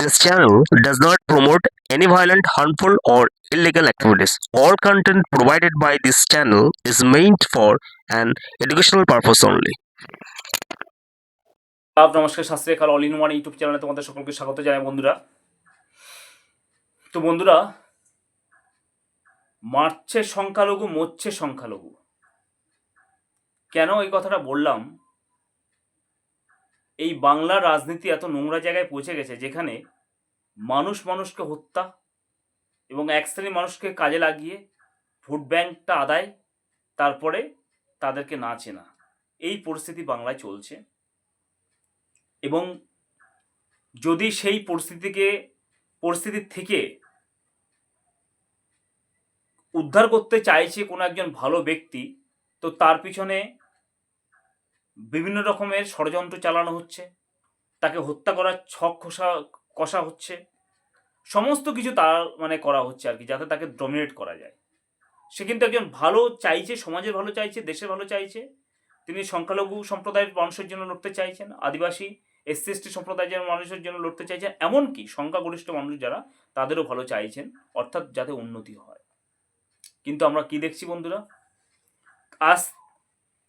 This channel does not promote any violent, harmful, or illegal activities. All content provided by this channel is meant for an educational purpose only. নমস্কার শাস্ত্রীয় কাল all in one YouTube চ্যানেলে তোমাদের সকলকে স্বাগত জানাই বন্ধুরা তো বন্ধুরা মারছে সংখ্যালঘু মরছে সংখ্যালঘু কেন এই কথাটা বললাম এই বাংলার রাজনীতি এত নোংরা জায়গায় পৌঁছে গেছে যেখানে মানুষ মানুষকে হত্যা এবং এক শ্রেণির মানুষকে কাজে লাগিয়ে ভোট ব্যাংকটা আদায়, তারপরে তাদেরকে না চেনা। এই পরিস্থিতি বাংলায় চলছে। এবং যদি সেই পরিস্থিতিকে পরিস্থিতির থেকে উদ্ধার করতে চাইছে কোনো একজন ভালো ব্যক্তি, তো তার পিছনে বিভিন্ন রকমের ষড়যন্ত্র চালানো হচ্ছে, তাকে হত্যা করার ছক কষা কষা হচ্ছে, সমস্ত কিছু তার মানে করা হচ্ছে আর কি, যাতে তাকে ডমিনেট করা যায়। সে কিন্তু একজন ভালো চাইছে সমাজের ভালো চাইছে দেশের ভালো চাইছে, তিনি সংখ্যালঘু সম্প্রদায়ের মানুষের জন্য লড়তে চাইছেন, আদিবাসী এসসি এসটি সম্প্রদায়ের মানুষের জন্য লড়তে চাইছেন, এমনকি সংখ্যাগরিষ্ঠ মানুষ যারা তাদেরও ভালো চাইছেন, অর্থাৎ যাতে উন্নতি হয়। কিন্তু আমরা কি দেখছি বন্ধুরা? আজ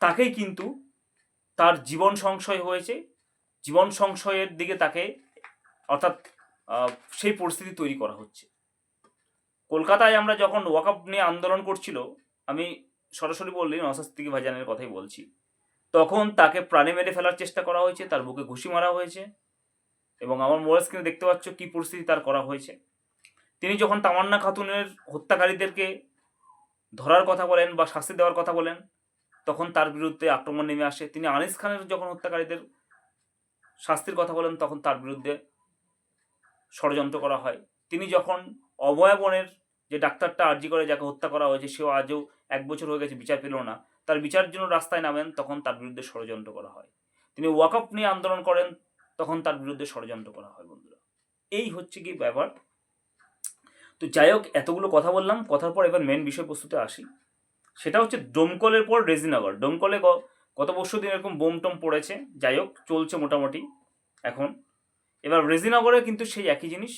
তাকেই কিন্তু তার জীবন সংশয় হয়েছে। জীবন সংশয়ের দিকে তাকে, অর্থাৎ সেই পরিস্থিতি তৈরি করা হচ্ছে। কলকাতায় আমরা যখন ওয়াকআপ নিয়ে আন্দোলন করছিল, আমি সরাসরি বললি নশাস্তিকে ভাজানের কথাই বলছি। তখন তাকে প্রাণে মেরে ফেলার চেষ্টা করা হয়েছে, তার বুকে ঘুষি মারা হয়েছে এবং আমার মোবাইল স্ক্রিনে দেখতে পাচ্ছ কী পরিস্থিতি তার করা হয়েছে। তিনি যখন তামান্না খাতুনের হত্যাকারীদেরকে ধরার কথা বলেন বা শাস্তি দেওয়ার কথা বলেন তখন তার বিরুদ্ধে আক্রমণ নেমে আসে। তিনি আনিস খানের যখন হত্যাকারীদের শাস্তির কথা বলেন, তখন তার বিরুদ্ধে ষড়যন্ত্র করা হয়। তিনি যখন অভয়া বনের যে ডাক্তারটা আর্জি করে, যাকে হত্যা করা হয়েছে, সেও আজও এক বছর হয়ে গেছে, বিচার পেল না। তার বিচারের জন্য রাস্তায় নামেন, তখন তার বিরুদ্ধে ষড়যন্ত্র করা হয়। তিনি ওয়াকআপ নিয়ে আন্দোলন করেন, তখন তার বিরুদ্ধে ষড়যন্ত্র করা হয় বন্ধুরা। এই হচ্ছে কি ব্যাপার। তো যাই হোক, এতগুলো কথা বললাম। কথার পর এবার মেন বিষয়বস্তুতে আসি। সেটা হচ্ছে ডোমকলের পর রেজিনগর। ডোমকলে গত পরশু দিন এরকম বোম টোম পড়েছে। যাই হোক, চলছে মোটামুটি এখন। এবার রেজিনগরে কিন্তু সেই একই জিনিস।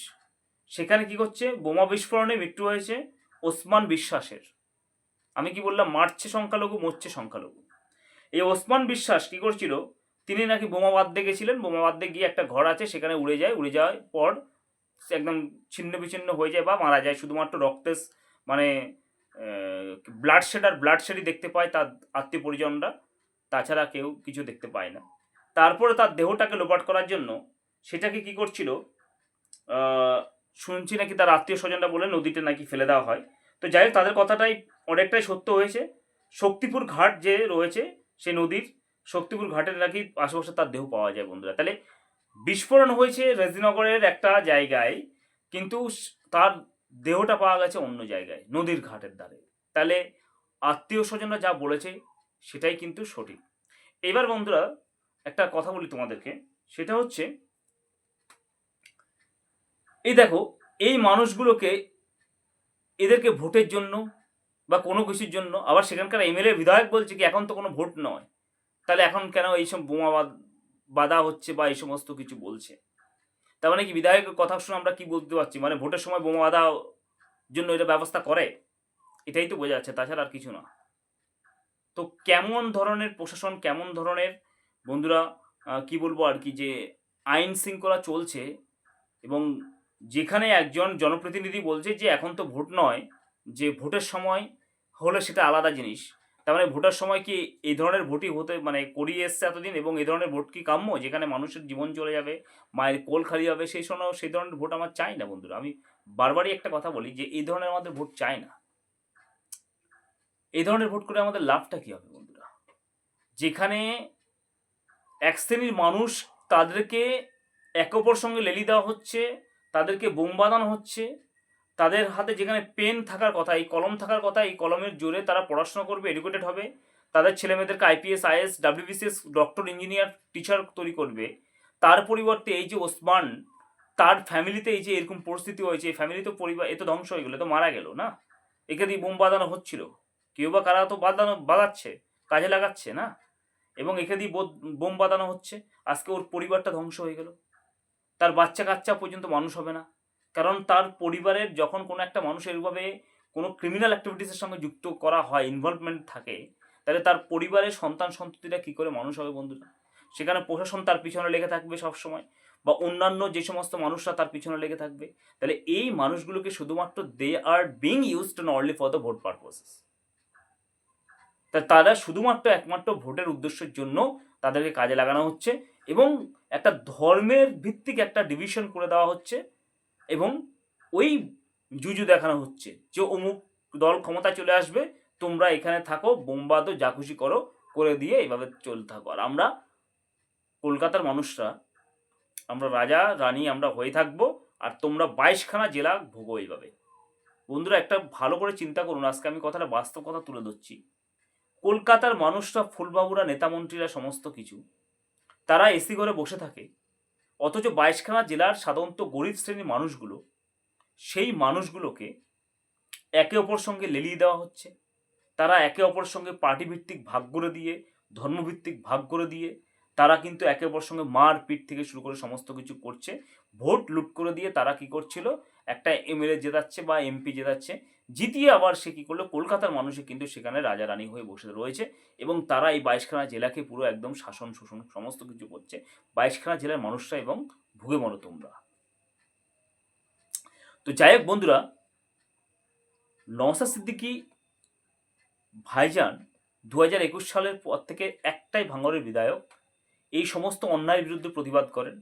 সেখানে কি করছে? বোমা বিস্ফোরণে মৃত্যু হয়েছে ওসমান বিশ্বাসের। আমি কি বললাম? মারছে সংখ্যালঘু, মরছে সংখ্যালঘু। এই ওসমান বিশ্বাস কি করছিল? তিনি নাকি বোমা বাঁধতে গেছিলেন। বোমা বাঁধতে গিয়ে একটা ঘর আছে, সেখানে উড়ে যায়। উড়ে যাওয়ার পর একদম ছিন্ন বিচ্ছিন্ন হয়ে যায় বা মারা যায়। শুধুমাত্র রক্তের মানে ব্লাড শেড আর ব্লাড শেডই দেখতে পায় তার আত্মীয় পরিজনরা। তাছাড়া কেউ কিছু দেখতে পায় না। তারপরে তার দেহটাকে লোপাট করার জন্য সেটাকে কি করছিল? শুনছি নাকি তার আত্মীয় স্বজনরা বলে নদীতে নাকি ফেলে দেওয়া হয়। তো যাই হোক, তাদের কথাটাই অনেকটাই সত্য হয়েছে। শক্তিপুর ঘাট যে রয়েছে সেই নদীর শক্তিপুর ঘাটের নাকি আশেপাশে তার দেহ পাওয়া যায় বন্ধুরা। তাহলে বিস্ফোরণ হয়েছে রেজিনগরের একটা জায়গায়, কিন্তু তার দেহটা পাওয়া গেছে অন্য জায়গায়, নদীর ঘাটের ধারে। তাহলে আত্মীয় স্বজনরা যা বলেছে, সেটাই কিন্তু সঠিক। এবার বন্ধুরা, একটা কথা বলি তোমাদেরকে, সেটা হচ্ছে, এই দেখো, এই মানুষগুলোকে এদেরকে ভোটের জন্য বা কোনো কিছুর জন্য, আবার সেখানকার এমএলএ বিধায়ক বলছে কি, এখন তো কোনো ভোট নয়। তাহলে এখন কেন এইসব বোমা বাধা হচ্ছে বা এই সমস্ত কিছু বলছে? তার মানে কি, বিধায়কের কথা শুনে আমরা কি বলতে পারছি? মানে ভোটের সময় বোমা বাধা জন্য এটা ব্যবস্থা করে? এটাই তো বোঝা যাচ্ছে, তাছাড়া আর কিছু না। তো কেমন ধরনের প্রশাসন, কেমন ধরনের বন্ধুরা কি বলব আর কি, যে আইন শৃঙ্খলা চলছে এবং যেখানে একজন জনপ্রতিনিধি বলছে যে এখন তো ভোট নয়, যে ভোটের সময় হলে সেটা আলাদা জিনিস। তার মানে ভোটের সময় কি এই ধরনের ভোটই হতে মানে করিয়ে এসছে এতদিন এবং এই ধরনের ভোট কি কাম্য? যেখানে মানুষের জীবন চলে যাবে, মায়ের কোল খালি হবে, সেই সময় সেই ধরনের ভোট আমার চাই না বন্ধুরা। আমি বারবারই একটা কথা বলি যে এই ধরনের আমাদের ভোট চাই না। এই ধরনের ভোট করে আমাদের লাভটা কি হবে বন্ধুরা? যেখানে এক শ্রেণির মানুষ তাদেরকে এক অপর সঙ্গে লেলি দেওয়া হচ্ছে, তাদেরকে বোম বাঁধানো হচ্ছে তাদের হাতে যেখানে পেন থাকার কথা, এই কলম থাকার কথা, এই কলমের জোরে তারা পড়াশোনা করবে এডুকেটেড হবে। তাদের ছেলে ছেলেমেয়েদেরকে IPS IS WBCS doctor engineer teacher তৈরি করবে। তার পরিবর্তে এই যে ওসমান, তার ফ্যামিলিতে এই যে এরকম পরিস্থিতি হয়েছে, এই ফ্যামিলি তো পরিবার, এ তো ধ্বংস হয়ে গেলো তো মারা গেল, না? একে দিয়ে বোম বাঁধানো হচ্ছিল। কেউ বা কারা তো বাঁধানো, বাঁধাচ্ছে, কাজে লাগাচ্ছে, না? এবং একে দিয়ে বোম বাঁধানো হচ্ছে। আজকে ওর পরিবারটা ধ্বংস হয়ে গেল। তার বাচ্চা কাচ্চা পর্যন্ত মানুষ হবে না। কারণ তার পরিবারের যখন কোনো একটা মানুষ এরভাবে কোনো ক্রিমিনাল অ্যাক্টিভিটিসের সঙ্গে যুক্ত করা হয় ইনভলভমেন্ট থাকে, তাহলে তার পরিবারের সন্তান সন্ততিরা কী করে মানুষ হবে বন্ধুরা? সেখানে প্রশাসন তার পিছনে লেগে থাকবে সবসময় বা অন্যান্য যে সমস্ত মানুষরা তার পিছনে লেগে থাকবে। তাহলে এই মানুষগুলোকে শুধুমাত্র they are being used only for the vote purposes তা তারা শুধুমাত্র একমাত্র ভোটের উদ্দেশ্যের জন্য তাদেরকে কাজে লাগানো হচ্ছে এবং একটা ধর্মের ভিত্তিক একটা ডিভিশন করে দেওয়া হচ্ছে। এবং ওই জুজু দেখানো হচ্ছে যে অমুক দল ক্ষমতা চলে আসবে, তোমরা এখানে থাকো বোমবাদও যা খুশি করো, করে দিয়ে এভাবে চলতে থাকো। আর আমরা কলকাতার মানুষরা, আমরা রাজা, রানী, আমরা হয়ে থাকব, আর তোমরা বাইশখানা জেলা ভোগো এইভাবে। বন্ধুরা, একটা ভালো করে চিন্তা করুন। আজকে আমি কথাটা বাস্তব কথা তুলে ধরছি। কলকাতার মানুষরা, ফুলবাবুরা, নেতামন্ত্রীরা, সমস্ত কিছু, তারা এসি করে বসে থাকে। অথচ বাইশখানা জেলার সাধারণত গরিব শ্রেণির মানুষগুলো, সেই মানুষগুলোকে একে অপর সঙ্গে লেলিয়ে দেওয়া হচ্ছে। তারা একে অপর সঙ্গে পার্টিভিত্তিক ভাগ করে দিয়ে, ধর্মভিত্তিক ভাগ করে দিয়ে, তারা কিন্তু একে অপর সঙ্গে মার পিঠ থেকে শুরু করে সমস্ত কিছু করছে। ভোট লুট করে দিয়ে তারা কি করছিল? একটা এমএলএ জেতাচ্ছে বা এমপি জেতাচ্ছে, জিতিয়ে আবার সে কী করল? কলকাতার মানুষে কিন্তু সেখানে রাজা রানী হয়ে বসে রয়েছে এবং তারা এই বাইশখানা জেলাকে পুরো একদম শাসন, শোষণ সমস্ত কিছু করছে। বাইশখানা জেলার মানুষরা এবং ভুগে মরো তোমরা। তো যাই হোক বন্ধুরা নওসা সিদ্দিকি ভাইজান দু হাজার একুশ সালের পর থেকে একটাই ভাঙরের বিধায়ক। এই সমস্ত অন্যায়ের বিরুদ্ধে প্রতিবাদ করেন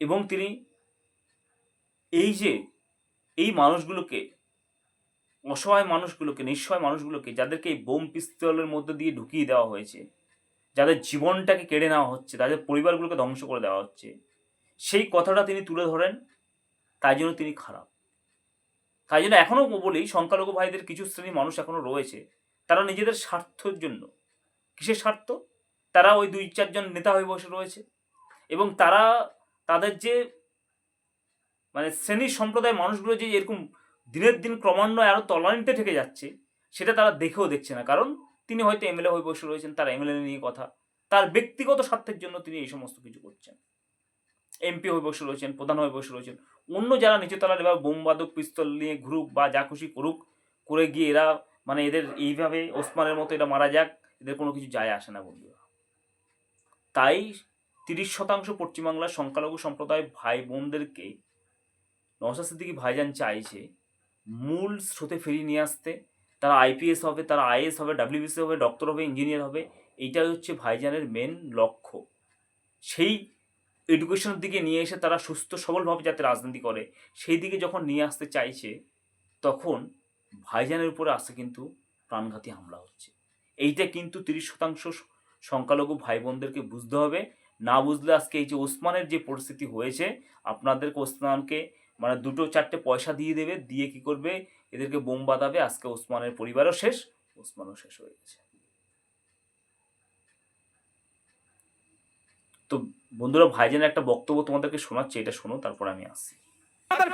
এবং তিনি এই যে, এই মানুষগুলোকে, অসহায় মানুষগুলোকে, নিঃসহায় মানুষগুলোকে যাদেরকে এই বোম পিস্তলের মধ্যে দিয়ে ঢুকিয়ে দেওয়া হয়েছে, যাদের জীবনটাকে কেড়ে নেওয়া হচ্ছে, তাদের পরিবারগুলোকে ধ্বংস করে দেওয়া হচ্ছে, সেই কথাটা তিনি তুলে ধরেন, তাই জন্য তিনি খারাপ। তাই জন্য এখনও বলি, সংখ্যালঘু ভাইদের কিছু শ্রেণির মানুষ এখনও রয়েছে, তারা নিজেদের স্বার্থের জন্য। কিসের স্বার্থ? তারা ওই দুই চারজন নেতা হয়ে বসে রয়েছে এবং তারা তাদের যে মানে শ্রেণির সম্প্রদায়ের মানুষগুলো যে এরকম দিনের দিন ক্রমান্বয়ে আরও তলানিতে ঠেকে যাচ্ছে, সেটা তারা দেখেও দেখছে না। কারণ তিনি হয়তো এমএলএ হয়ে বসে রয়েছেন, তার এমএলএ নিয়ে কথা। তার ব্যক্তিগত স্বার্থের জন্য তিনি এই সমস্ত কিছু করছেন। এমপি হয়ে বসে রয়েছেন, প্রধান হয়ে বসে রয়েছেন। অন্য যারা নিচে তলার এবার বোমবাদক পিস্তল নিয়ে ঘুরুক বা যা খুশি করুক, করে গিয়ে এরা মানে এদের এইভাবে ওসমানের মতো এরা মারা যাক, এদের কোনো কিছু যায় আসে না বন্ধুরা। তাই তিরিশ শতাংশ পশ্চিমবাংলার সংখ্যালঘু সম্প্রদায় ভাই বোনদেরকে নওশাদ সিদ্দিকী ভাইজান চাইছে মূল স্রোতে ফিরিয়ে নিয়ে আসতে। তারা আইপিএস হবে, তারা আইএস হবে, ডাব্লিউবিসি হবে, ডক্টর হবে, ইঞ্জিনিয়ার হবে এইটাই হচ্ছে ভাইজানের মেন লক্ষ্য। সেই এডুকেশনের দিকে নিয়ে এসে তারা সুস্থ, সবলভাবে যাতে রাজনীতি করে, সেই দিকে যখন নিয়ে আসতে চাইছে, তখন ভাইজানের উপরে আসে কিন্তু প্রাণঘাতী হামলা হচ্ছে। এইটা কিন্তু তিরিশ শতাংশ সংখ্যালঘু ভাই বোনদেরকে বুঝতে হবে। না বুঝলে আজকে এই যে ওসমানের যে পরিস্থিতি হয়েছে, আপনাদেরকে ওসমানকে মানে দুটো চারটে পয়সা দিয়ে দেবে, দিয়ে কি করবে? এদেরকে বোম বাঁধাবে, আজকে ওসমানের পরিবারও শেষ, ওসমানও শেষ হয়ে গেছে। তো বন্ধুরা, ভাইজানের একটা বক্তব্য তোমাদেরকে শোনাচ্ছে, এটা শোনো, তারপর আমি আসছি।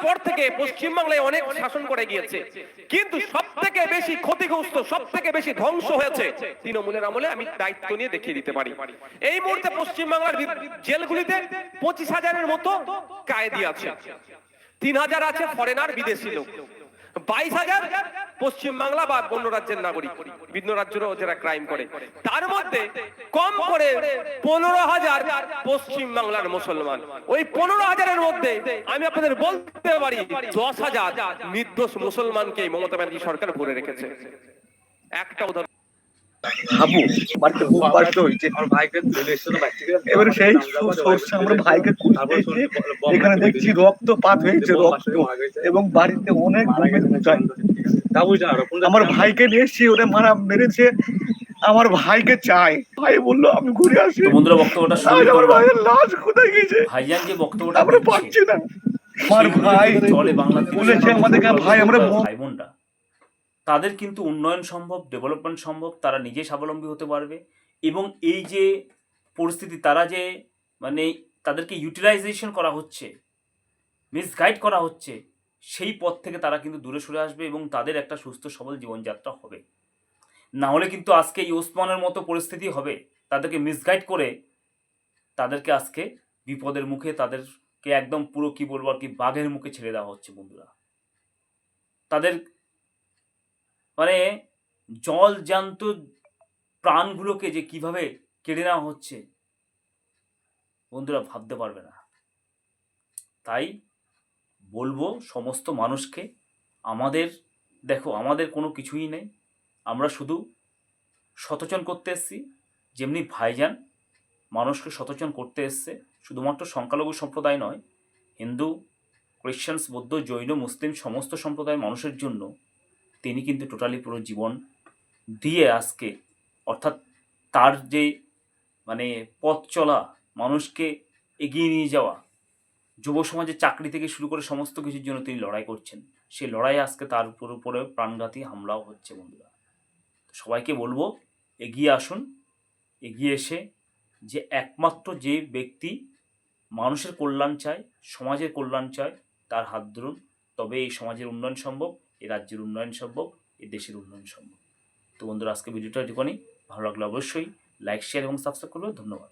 পর থেকে পশ্চিমবাংলায় অনেক শাসন করে গিয়েছে, কিন্তু সব থেকে বেশি ক্ষতিগ্রস্ত সব থেকে বেশি ধ্বংস হয়েছে তৃণমূলের আমলে, আমি দায়িত্ব নিয়ে দেখিয়ে দিতে পারি। এই মুহূর্তে পশ্চিমবাংলার জেলগুলিতে পঁচিশ হাজারের মতো কায়েদি আছে। তিন হাজার আছে ফরেনার বিদেশি লোক। বাইশ হাজার পশ্চিমবাংলা বা অন্য রাজ্যের নাগরিক। ভিন্ন রাজ্যেরও যারা ক্রাইম করে। তার মধ্যে কম করে পনেরো হাজার পশ্চিম বাংলার মুসলমান। ওই পনেরো হাজারের মধ্যে আমি আপনাদের বলতে পারি দশ হাজার নির্দোষ মুসলমানকে মমতা ব্যানার্জি সরকার ভরে রেখেছে। একটা উদাহরণ খুব কষ্ট হয়েছে। এবারে সেই সোর্স আমরা ভাইকে খুঁজতে এখানে দেখছি রক্তপাত হয়েছে রক্ত। এবং বাড়িতে অনেক আমার ভাইকে নিয়ে এসছি ওরে মারা মেরেছে আমার ভাইকে চাই ভাই বলল আমি ঘুরে আসি। বন্ধুরা বক্তব্যটা আজ আমার ভাইয়ের লাশ কোথায় গেছে ভাইজান যে বক্তব্যটা আমরা পাচ্ছি না। আমার ভাই চলে বাংলাদেশে বলেছে আমাদেরকে ভাই আমরা ভাই বোনরা তাদের কিন্তু উন্নয়ন সম্ভব ডেভেলপমেন্ট সম্ভব, তারা নিজে স্বাবলম্বী হতে পারবে এবং এই যে পরিস্থিতি, তারা যে মানে তাদেরকে ইউটিলাইজেশন করা হচ্ছে মিসগাইড করা হচ্ছে, সেই পথ থেকে তারা কিন্তু দূরে সরে আসবে এবং তাদের একটা সুস্থ, সবল জীবনযাত্রা হবে। না হলে কিন্তু আজকে এই ওসমানের মতো পরিস্থিতি হবে, তাদেরকে মিসগাইড করে তাদেরকে আজকে বিপদের মুখে তাদেরকে একদম পুরো কি বলব আর কি, বাঘের মুখে ছেড়ে দেওয়া হচ্ছে বন্ধুরা। তাদের মানে জল জ্যান্ত প্রাণগুলোকে যে কীভাবে কেড়ে নেওয়া হচ্ছে, বন্ধুরা ভাবতে পারবে না। তাই বলব সমস্ত মানুষকে, আমাদের, দেখো, আমাদের কোনো কিছুই নেই। আমরা শুধু সচেতন করতে এসেছি, যেমনি ভাইজান মানুষকে সচেতন করতে এসছে, শুধুমাত্র সংখ্যালঘু সম্প্রদায় নয়, হিন্দু খ্রিশ্চানস বৌদ্ধ, জৈন, মুসলিম, সমস্ত সম্প্রদায়ের মানুষের জন্য তিনি কিন্তু টোটালি পুরো জীবন দিয়ে আজকে, অর্থাৎ তার যে মানে পথ চলা, মানুষকে এগিয়ে নিয়ে যাওয়া, যুব সমাজের চাকরি থেকে শুরু করে সমস্ত কিছুর জন্য তিনি লড়াই করছেন। সেই লড়াই আজকে তার উপর উপরে প্রাণঘাতী হামলাও হচ্ছে বন্ধুরা। সবাইকে বলব, এগিয়ে আসুন, এগিয়ে এসে যে একমাত্র যে ব্যক্তি মানুষের কল্যাণ চায়, সমাজের কল্যাণ চায়, তার হাত ধরুন। তবে এই সমাজের উন্নয়ন সম্ভব। এই রাজ্যের উন্নয়ন সম্ভব এই দেশের উন্নয়ন সম্ভব। তো বন্ধুরা আজকে ভিডিওটা এটুকুনি। ভালো লাগলে অবশ্যই লাইক শেয়ার এবং সাবস্ক্রাইব করবে ধন্যবাদ।